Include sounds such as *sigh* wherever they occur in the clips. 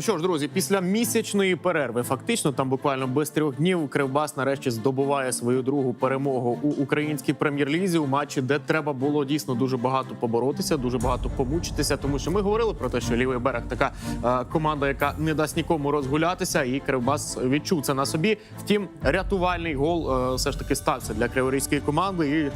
Ну що ж, друзі, після місячної перерви, фактично, там буквально без трьох днів, Кривбас нарешті здобуває свою другу перемогу у українській прем'єр-лізі у матчі, де треба було дійсно дуже багато поборотися, дуже багато помучитися. Тому що ми говорили про те, що лівий берег така е, команда, яка не дасть нікому розгулятися, і Кривбас відчув це на собі. Втім, рятувальний гол е, все ж таки стався для криворізької команди. І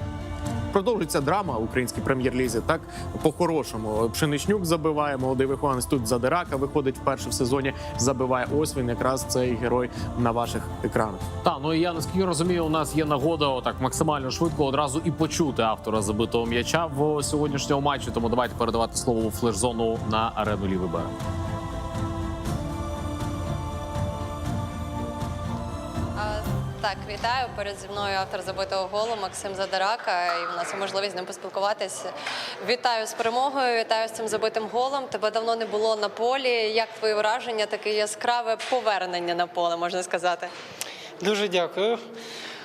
Продовжується драма в українській прем'єр-лізі. Так по-хорошому. Пшеничнюк забиває, молодий вихованець тут Задирака виходить вперше в сезоні. Забиває ось він якраз цей герой на ваших екранах. Та ну і я наскільки розумію, у нас є нагода отак максимально швидко одразу і почути автора забитого м'яча в сьогоднішньому матчі. Тому давайте передавати слово у флеш-зону на арену лівий берег. А, Так, вітаю. Перед зі мною автор забитого голу Максим Задарака. І в нас є можливість з ним поспілкуватися. Вітаю з перемогою, вітаю з цим забитим голом. Тебе давно не було на полі. Як твої враження? Таке яскраве повернення на поле, можна сказати. Дуже дякую.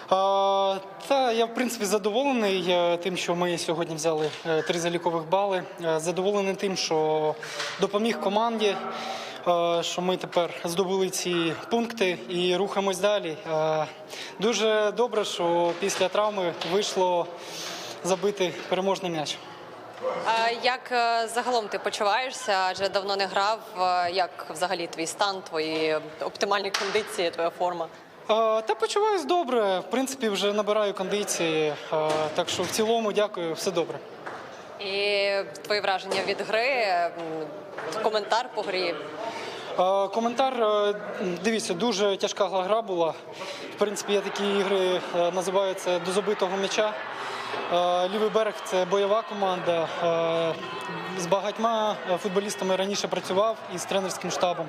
А, та я в принципі задоволений е, тим, що ми сьогодні взяли е, три залікових бали. Е, Задоволений тим, що допоміг команді, що ми тепер здобули ці пункти і рухаємось далі. Е, Дуже добре, що після травми вийшло забити переможний м'яч. А як е, загалом ти почуваєшся? Адже давно не грав. Е, Як взагалі твій стан, твої оптимальні кондиції, твоя форма? Е, Та почуваюсь добре. В принципі, вже набираю кондиції. Е, Так що в цілому дякую, все добре. І твої враження від гри, коментар по грі. Е, Коментар, е, дивіться, дуже тяжка гра була. В принципі, я такі ігри е, називаю це до забитого м'яча. Лівий берег це бойова команда. З багатьма футболістами раніше працював і з тренерським штабом,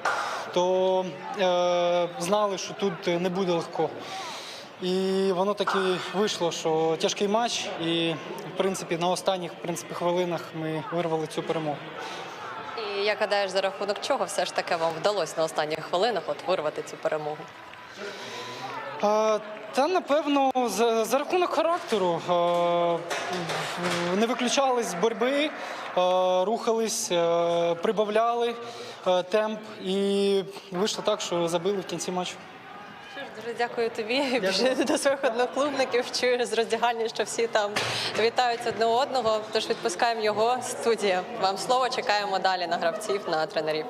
то знали, що тут не буде легко. І воно таки вийшло, що тяжкий матч, і в принципі на останніх в принципі, хвилинах ми вирвали цю перемогу. Як гадаєш, за рахунок чого все ж таки вам вдалося на останніх хвилинах от вирвати цю перемогу? А, Та напевно за, за рахунок характеру а, не виключались боротьби, рухались, а, прибавляли а, темп і вийшло так, що забили в кінці матчу. Дуже дякую тобі. Біжи до своїх одноклубників. Чую з роздягальні, що всі там вітають одне одного. Тож відпускаємо його з студії. Вам слово чекаємо далі на гравців, на тренерів.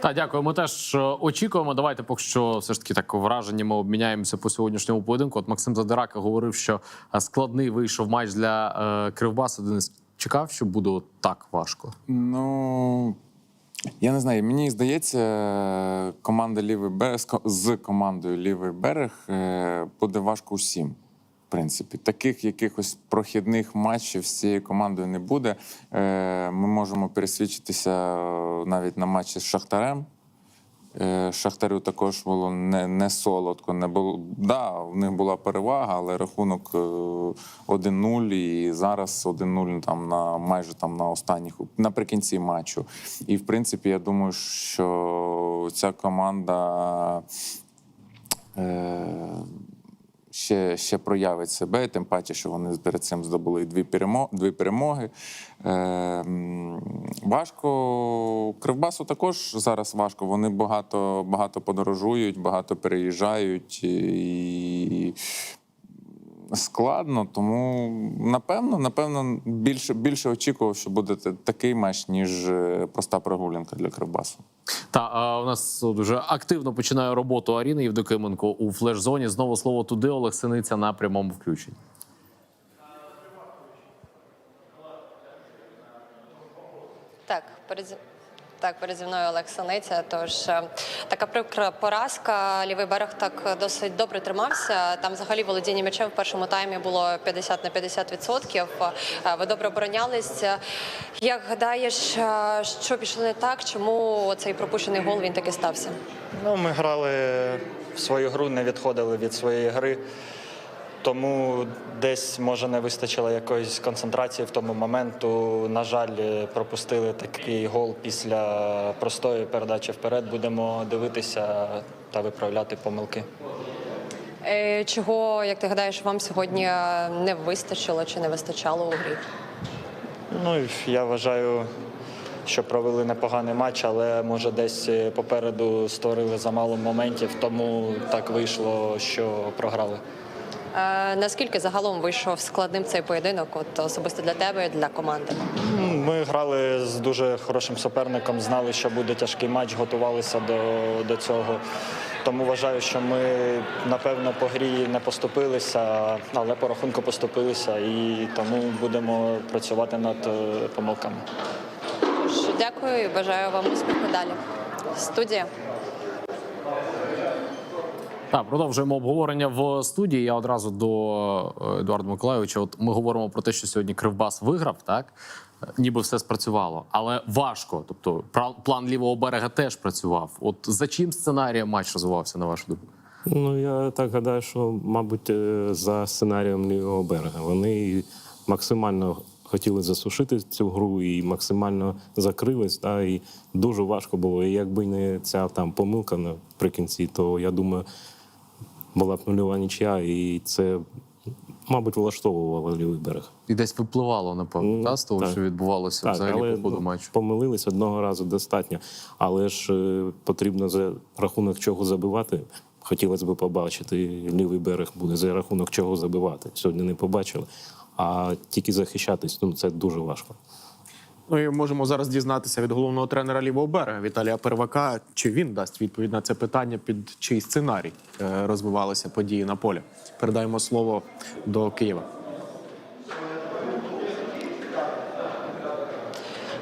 Та дякую. Ми теж е, очікуємо. Давайте, поки що, все ж таки так враженнями обміняємося по сьогоднішньому поєдинку. От Максим Задирака говорив, що е, складний вийшов матч для е, Кривбасу. Денис чекав, що буде от так важко. Ну я не знаю. Мені здається, команда лівий берег з командою Лівий берег е, буде важко усім. В принципі, таких якихось прохідних матчів з цією командою не буде. Е, Ми можемо пересвідчитися е, навіть на матчі з Шахтарем. Е, Шахтарю також було не, не солодко. Не було, да, в них була перевага, але рахунок е, 1-0 і зараз 1-0 там на майже там на останніх наприкінці матчу. І в принципі, я думаю, що ця команда. Е, ще, ще проявить себе, тим паче, що вони перед цим здобули дві перемоги. Дві перемоги. Е, важко. Кривбасу також зараз важко. Вони багато, багато подорожують, багато переїжджають і. Складно, тому напевно, напевно, більше більше очікував, що буде такий матч, ніж е, проста прогулянка для Кривбасу. Та а, у нас дуже активно починає роботу Аріни Євдокименко у флеш-зоні. Знову слово туди Олег Синиця на прямому включенні. Так, перед зі- так, переді мною Олег Саниця. Тож е, така прикра поразка. Лівий берег так досить добре тримався. Там взагалі володіння м'ячем в першому таймі було 50 на 50 відсотків. Ви добре оборонялись. Як гадаєш, е, що пішло не так? Чому цей пропущений гол він таки стався? Ну, ми грали в свою гру, не відходили від своєї гри. Тому десь може не вистачило якоїсь концентрації в тому моменту. На жаль, пропустили такий гол після простої передачі вперед. Будемо дивитися та виправляти помилки. Е, Чого, як ти гадаєш, вам сьогодні е, не вистачило чи не вистачало у грі? Ну я вважаю, що провели непоганий матч, але може десь е, попереду створили замало моментів, тому так вийшло, що програли. Е, наскільки загалом вийшов складним цей поєдинок, от особисто для тебе і для команди? Ми грали з дуже хорошим суперником, знали, що буде тяжкий матч, готувалися до, до цього. Тому вважаю, що ми напевно по грі не поступилися, але по рахунку поступилися, і тому будемо працювати над е, помилками. Дякую і бажаю вам успіху далі. Студія. Так, продовжуємо обговорення в студії. Я одразу до е, Едуарда Миколайовича. От ми говоримо про те, що сьогодні Кривбас виграв, так Е, ніби все спрацювало, але важко. Тобто, план лівого берега теж працював. От за чим сценарієм матч розвивався, на вашу думку? Ну, я так гадаю, що, мабуть, е, за сценарієм лівого берега. Вони максимально хотіли засушити цю гру і максимально закрились. Та, і дуже важко було. І якби не ця там помилка наприкінці, то я думаю, була б нульова нічия, і це, мабуть, влаштовувало лівий берег. І десь випливало, напевно, Ну, та, з того, так. що відбувалося взагалі по ходу ну, матчу. помилились одного разу достатньо. Але ж е, потрібно за рахунок чого забивати. Хотілося б побачити, лівий берег буде за рахунок чого забивати. Сьогодні не побачили. А тільки захищатись, ну це дуже важко. Ну і можемо зараз дізнатися від головного тренера лівого берега Віталія Первака, чи він дасть відповідь на це питання, під чий сценарій е, розвивалися події на полі. Передаємо слово до Києва.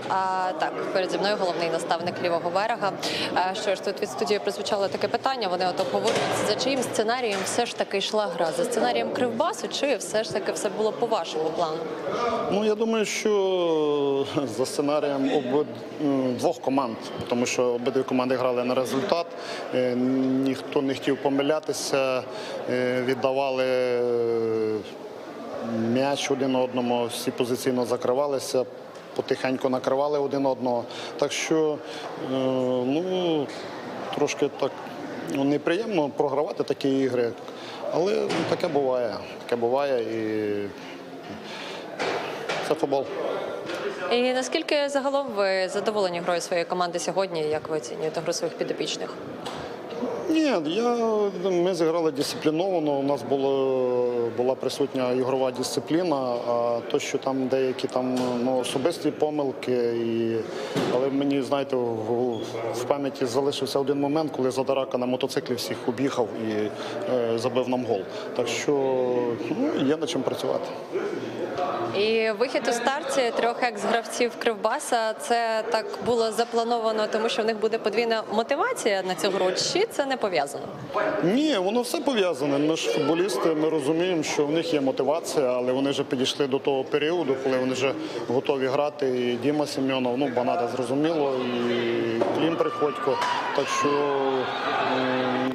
А, так, переді мною головний наставник лівого берега. А, що ж тут від студії прозвучало таке питання? Вони от обговорюють, за чиїм сценарієм все ж таки йшла гра? За сценарієм Кривбасу, чи все ж таки все було по вашому плану? Ну я думаю, що за сценарієм обид... двох команд, тому що обидві команди грали на результат. е, Ніхто не хотів помилятися, е, віддавали е, м'яч один одному, всі позиційно закривалися, потихеньку накривали один одного. Так що е, ну, трошки так ну, неприємно програвати такі ігри. Але ну, таке буває. Таке буває і це футбол. І наскільки загалом ви задоволені грою своєї команди сьогодні? Як ви оцінюєте гру своїх підопічних? Ні, я, ми зіграли дисципліновано. У нас було, була присутня ігрова дисципліна, а то, що там деякі там ну, особисті помилки. І, але мені, знаєте, в, в пам'яті залишився один момент, коли Задарака на мотоциклі всіх об'їхав і е, забив нам гол. Так що ну, є над чим працювати. І вихід у старті трьох екс-гравців Кривбаса це так було заплановано, тому що в них буде подвійна мотивація на цю гру. Чи це не пов'язано? Ні, воно все пов'язане. Ми ж футболісти, ми розуміємо, що в них є мотивація, але вони вже підійшли до того періоду, коли вони вже готові грати. І Діма Семенов, ну Банада зрозуміло, і Клім Приходько. Так що, м,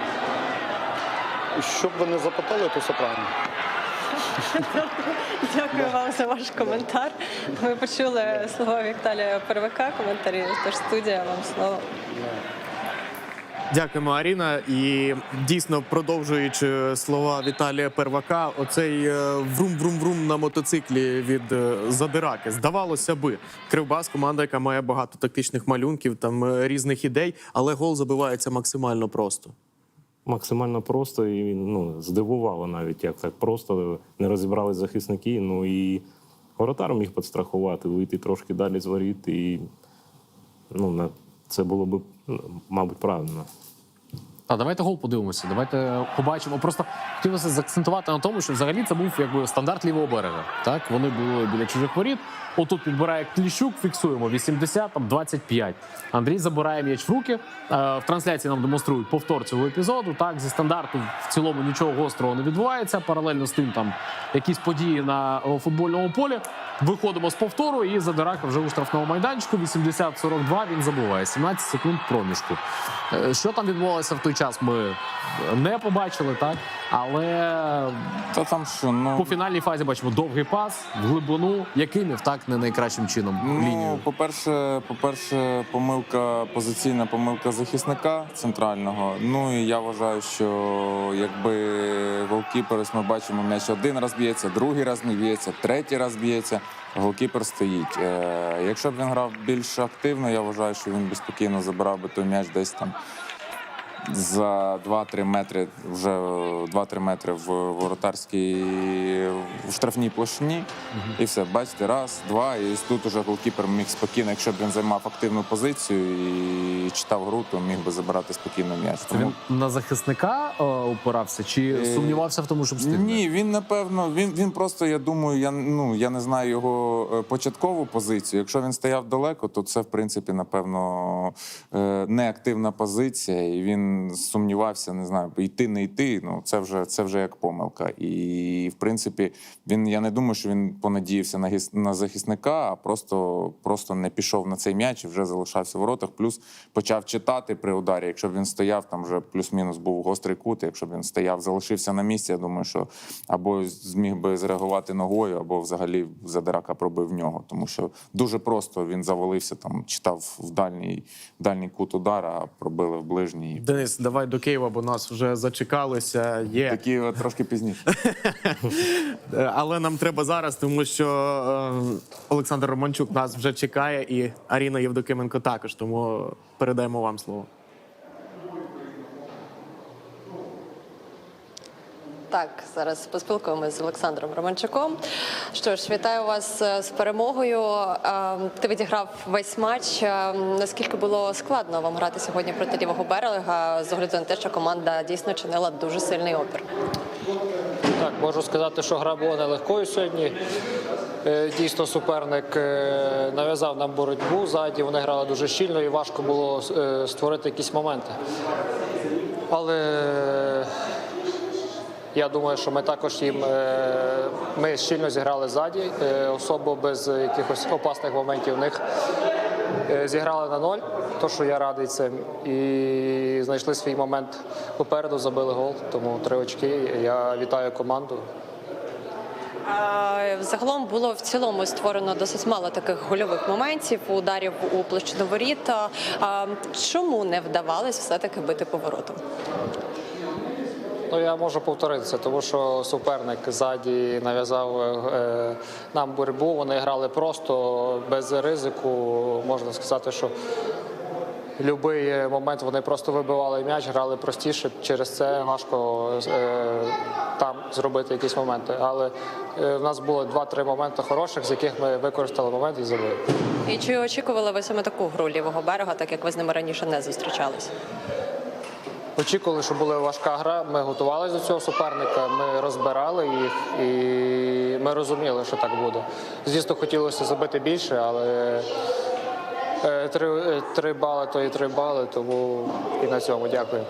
що ви не запитали, то все правильно. *laughs* Дякую вам за ваш коментар. Ми почули слова Віталія Первака, коментарі. Тож студія вам слово. Дякуємо, Аріна. І дійсно, продовжуючи слова Віталія Первака, оцей е, врум-врум-врум на мотоциклі від е, задираки. Здавалося би, Кривбас команда, яка має багато тактичних малюнків, там е, різних ідей, але гол забивається максимально просто. Максимально просто і ну, здивувало навіть, як так просто не розібрались захисники. Ну і воротар міг підстрахувати, вийти трошки далі з воріт. І ну, це було б, ну, мабуть, правильно. Та давайте гол подивимося. Давайте побачимо. Просто хотілося заакцентувати на тому, що взагалі це був якби стандарт лівого берега. Так вони були біля чужих воріт. Отут підбирає Кліщук, фіксуємо 80, там 25. Андрій забирає м'яч в руки. Е, В трансляції нам демонструють повтор цього епізоду. Так, зі стандарту в цілому нічого гострого не відбувається. Паралельно з тим, там якісь події на е, футбольному полі. Виходимо з повтору, і Задирака вже у штрафному майданчику. 80-42 він забуває. 17 секунд проміжку. Е, Що там відбувалося в той час? ми не побачили, так але Та там що, ну. по фінальній фазі бачимо довгий пас в глибину, який не так не найкращим чином Ну, лінію. по-перше, по-перше, помилка, позиційна помилка захисника центрального. Ну і я вважаю, що якби голкіпер, ось ми бачимо, м'яч один раз б'ється, другий раз не б'ється, третій раз б'ється. Голкіпер стоїть. Е, якщо б він грав більш активно, я вважаю, що він би спокійно забирав би той м'яч десь там за 2-3 метри, вже е, 2-3 метри в воротарській в штрафній площині. І все, бачите, раз, два. І тут уже голкіпер міг спокійно, якщо б він займав активну позицію і читав гру, то міг би забирати спокійно м'яч. Це він на захисника е, опирався чи Е, сумнівався в тому, щоб встигнути? Ні, він напевно, він, він просто, я думаю, я ну я не знаю його е, початкову позицію. Якщо він стояв далеко, то це в принципі, напевно, е, неактивна позиція, і він сумнівався, не знаю, йти, не йти. Ну це вже це вже як помилка. І в принципі, він я не думаю, що він понадіявся на гіс- на захисника, а просто, просто не пішов на цей м'яч і вже залишався в воротах. Плюс почав читати при ударі. Якщо б він стояв, там вже плюс-мінус був гострий кут. Якщо б він стояв, залишився на місці, я думаю, що або зміг би зреагувати ногою, або взагалі задирака пробив нього. Тому що дуже просто він завалився, там читав в дальній, дальній кут удара, а пробили в ближній. Денис, давай до Києва, бо нас вже зачекалися. Є Такі трошки пізніше. *laughs* Але нам треба зараз, тому що е, Олександр Романчук нас вже чекає, і Аріна Євдокименко також. Тому передаємо вам слово. Так, зараз поспілкуємося з Олександром Романчуком. Що ж, вітаю вас е, з перемогою. Е, Ти відіграв весь матч. Е, Наскільки було складно вам грати сьогодні проти лівого берега, з огляду на те, що команда дійсно чинила дуже сильний опір? Так, можу сказати, що гра була нелегкою сьогодні. Дійсно, суперник нав'язав нам боротьбу ззаді. Вони грали дуже щільно і важко було створити якісь моменти. Але я думаю, що ми також їм е, ми щільно зіграли ззаді, е, особо без якихось опасних моментів. У них Е, зіграли на ноль, то що я радий цим. І знайшли свій момент попереду, забили гол. Тому три очки. Я вітаю команду. Загалом було в цілому створено досить мало таких гольових моментів, ударів у площину воріт. Чому не вдавалось все-таки бити поворотом? Ну я можу повторитися, тому що суперник ззаді нав'язав е, нам боротьбу. Вони грали просто без ризику. Можна сказати, що будь-який момент вони просто вибивали м'яч, грали простіше. Через це важко е, там зробити якісь моменти. Але е, в нас було два-три моменти хороших, з яких ми використали момент і забили. І чи очікували ви саме таку гру лівого берега, так як ви з ними раніше не зустрічались? Очікували, що була важка гра. Ми готувалися до цього суперника, ми розбирали їх і ми розуміли, що так буде. Звісно, хотілося забити більше, але е, три, три бали то і три бали, тому і на цьому дякую.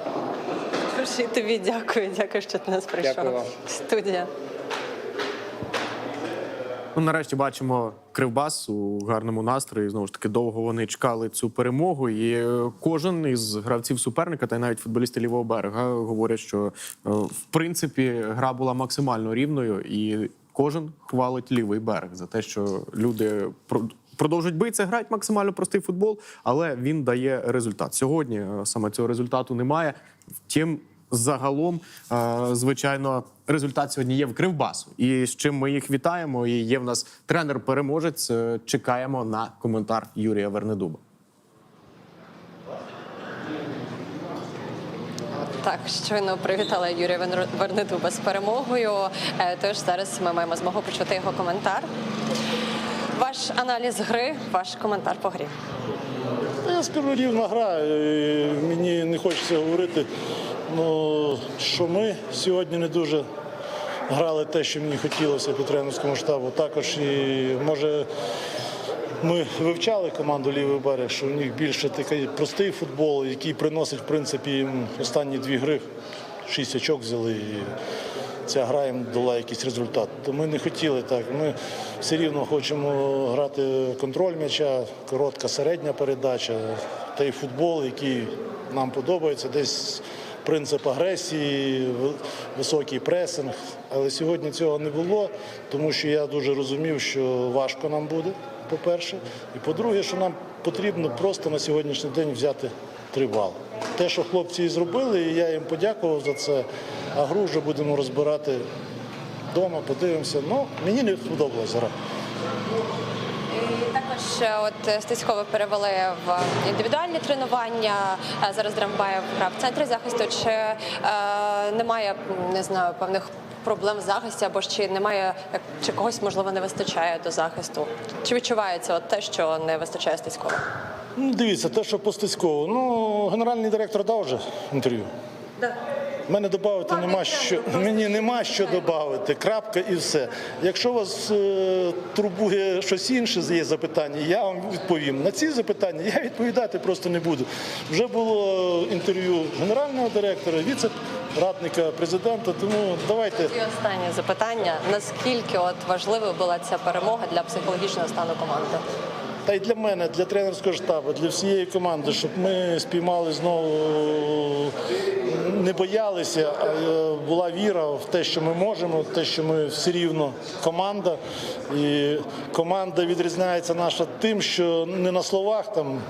Перший тобі дякую, дякую, що ти нас прийшов. Дякую вам. Студія. Ну, нарешті бачимо Кривбас у гарному настрої. Знову ж таки, довго вони чекали цю перемогу. І е, кожен із гравців суперника, та й навіть футболісти лівого берега, говорять, що е, в принципі гра була максимально рівною, і кожен хвалить лівий берег за те, що люди про- продовжують битися, грають максимально простий футбол, але він дає результат. Сьогодні е, саме цього результату немає. Втім, загалом, е, звичайно, результат сьогодні є в Кривбасу. І з чим ми їх вітаємо. І є в нас тренер-переможець. Е, Чекаємо на коментар Юрія Вернедуба. Так, щойно привітала Юрія Вернедуба з перемогою. Е, Тож зараз ми маємо змогу почути його коментар. Ваш аналіз гри, ваш коментар по грі. Я скажу рівна гра. Мені не хочеться говорити, ну, що ми сьогодні не дуже грали те, що мені хотілося по тренерському штабу. Також і може ми вивчали команду Лівий берег, що у них більше такий простий футбол, який приносить в принципі їм останні дві гри. Шість очок взяли. І ця гра їм дала якийсь результат. То ми не хотіли так. Ми все рівно хочемо грати контроль м'яча, коротка середня передача та й футбол, який нам подобається. Десь принцип агресії, високий пресинг. Але сьогодні цього не було, тому що я дуже розумів, що важко нам буде, по-перше. І по-друге, що нам потрібно просто на сьогоднішній день взяти три бали. Те, що хлопці і зробили, і я їм подякував за це. А гру вже будемо розбирати вдома, подивимося. Ну, мені не сподобалась гра. Також от е, перевели в індивідуальні тренування. Зараз Драмбаєв грав в центрі захисту. Чи е, немає не знаю певних проблем в захисті, або ж чи немає як чи когось можливо не вистачає до захисту? Чи відчувається от те, що не вистачає Стецького? Ну, дивіться, те, що по Стецькову. Ну, генеральний директор дав вже інтерв'ю. Да. Мене додати нема що *laughs* мені нема що додати. Крапка і все. Якщо вас е, турбує щось інше, є запитання, я вам відповім. На ці запитання я відповідати просто не буду. Вже було інтерв'ю генерального директора, віце-радника президента. Тому давайте І останнє запитання: наскільки от важливою була ця перемога для психологічного стану команди? Та й для мене, для тренерського штабу, для всієї команди, щоб ми спіймали знову, не боялися, е, була віра в те, що ми можемо, в те, що ми все рівно команда. І команда відрізняється наша тим, що не на словах там.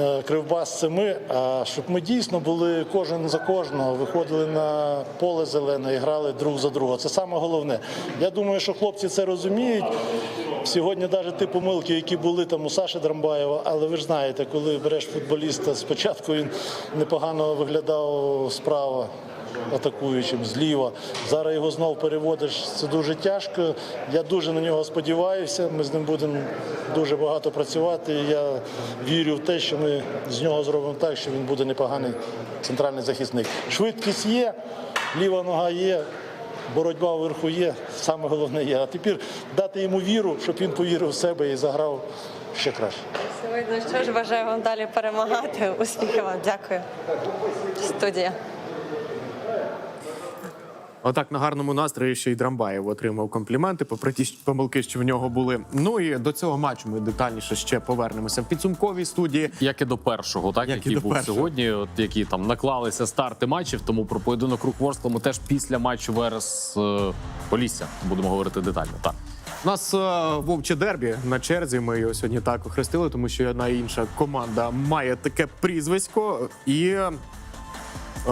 е, Кривбас це ми, а щоб ми дійсно були кожен за кожного, виходили на поле зелене і грали друг за друга. Це саме головне. Я думаю, що хлопці це розуміють. Сьогодні навіть ті помилки, які були там у Саші Драмбаєва, але ви ж знаєте, коли береш футболіста, спочатку він непогано виглядав справа. Атакуючим зліва. Зараз його знов переводиш. Це дуже тяжко. Я дуже на нього сподіваюся. Ми з ним будемо дуже багато працювати. Я вірю в те, що ми з нього зробимо так, що він буде непоганий центральний захисник. Швидкість є, ліва нога є, боротьба вверху є, саме головне є. А тепер дати йому віру, щоб він повірив в себе і заграв ще краще. Сьогодні що ж бажаю вам далі перемагати. Успіхів вам, дякую. Студія. Отак на гарному настрої ще й Драмбаєв отримав компліменти, попри ті помилки, що в нього були. Ну і до цього матчу ми детальніше ще повернемося в підсумковій студії. Як і до першого, так Як який до був першого. сьогодні, от які там наклалися старти матчів. Тому про поєдинок ми теж після матчу Верес е, Полісся будемо говорити детально. Так. У нас е, вовче дербі на черзі. Ми його сьогодні так охрестили, тому що одна інша команда має таке прізвисько. І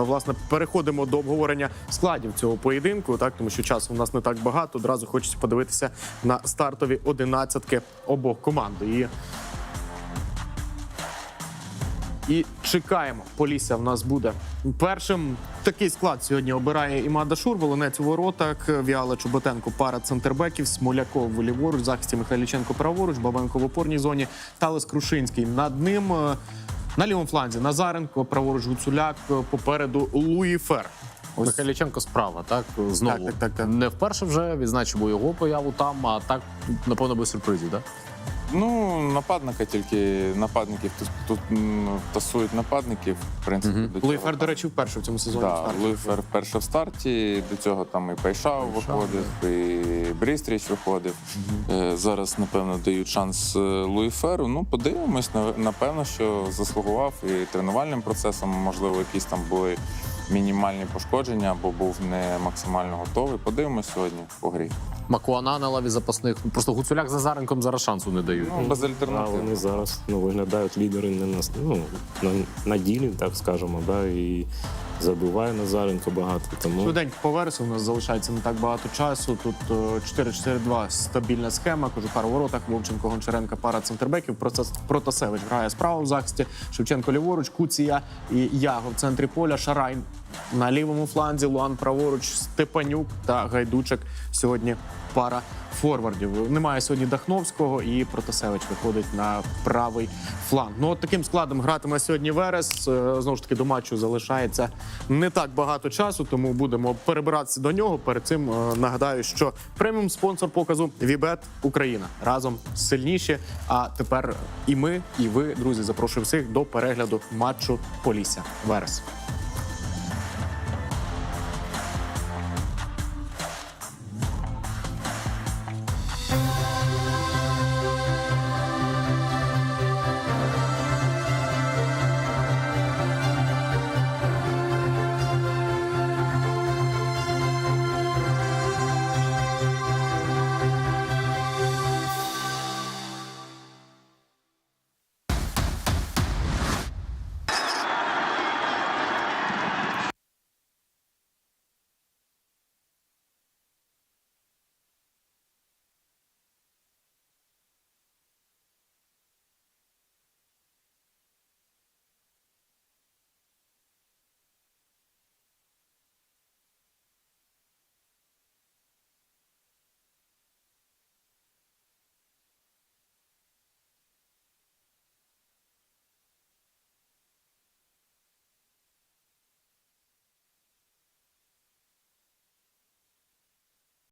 власне переходимо до обговорення складів цього поєдинку, так тому що часу у нас не так багато. Одразу хочеться подивитися на стартові одинадцятки обох команд. І і чекаємо. Полісся в нас буде першим. Такий склад сьогодні обирає Імада Шур, Волонець у воротах, Віала Чоботенко, пара центрбеків, Смоляков ліворуч, захисті Михайліченко праворуч, Бабенко в опорній зоні, Талес Крушинський над ним. На лівому фланзі Назаренко, праворуч Гуцуляк, попереду Луї Фер. Ось Михайліченко справа, так знову Так, так, так, так. не вперше вже відзначимо його появу там, а так напевно без сюрпризів. Так? Ну, нападника тільки нападників тут, тут м, тасують нападників. В принципі, до цього Фер, до речі, вперше в цьому сезоні. Да, стартує. Луїфер вперше в старті. До цього там і Пайшав виходив, і Брістріч виходив. Е, Зараз, напевно, дають шанс е, Луїферу. Ну, подивимось, нав- напевно, що заслугував і тренувальним процесом, можливо, якісь там були мінімальні пошкодження або був не максимально готовий. Подивимось сьогодні по грі. Макуана на лаві запасних. Просто Гуцуляк за Заренком зараз шансу не дають. Ну, без А альтернатив. вони зараз ну, виглядають лідери не на, ну, на, на ділі, так скажемо, да, і забиває Назаренко багато. Тому Швиденько по вересу у нас залишається не так багато часу. Тут е, 4-4-2 стабільна схема. Кожухар у воротах, Вовченко, Гончаренка, пара центрбеків. Протасевич грає справа в захисті. Шевченко ліворуч, Куція і Яго в центрі поля. Шарай на лівому фланзі. Луан праворуч, Степанюк та Гайдучик. Сьогодні пара форвардів. Немає сьогодні Дахновського і Протасевич виходить на правий фланг. Ну от таким складом гратиме сьогодні Верес. Е, Знову ж таки, до матчу залишається не так багато часу, тому будемо перебиратися до нього. Перед цим е, нагадаю, що преміум спонсор показу Вібет Україна разом сильніші. А тепер і ми, і ви, друзі, запрошую всіх до перегляду матчу Полісся Верес.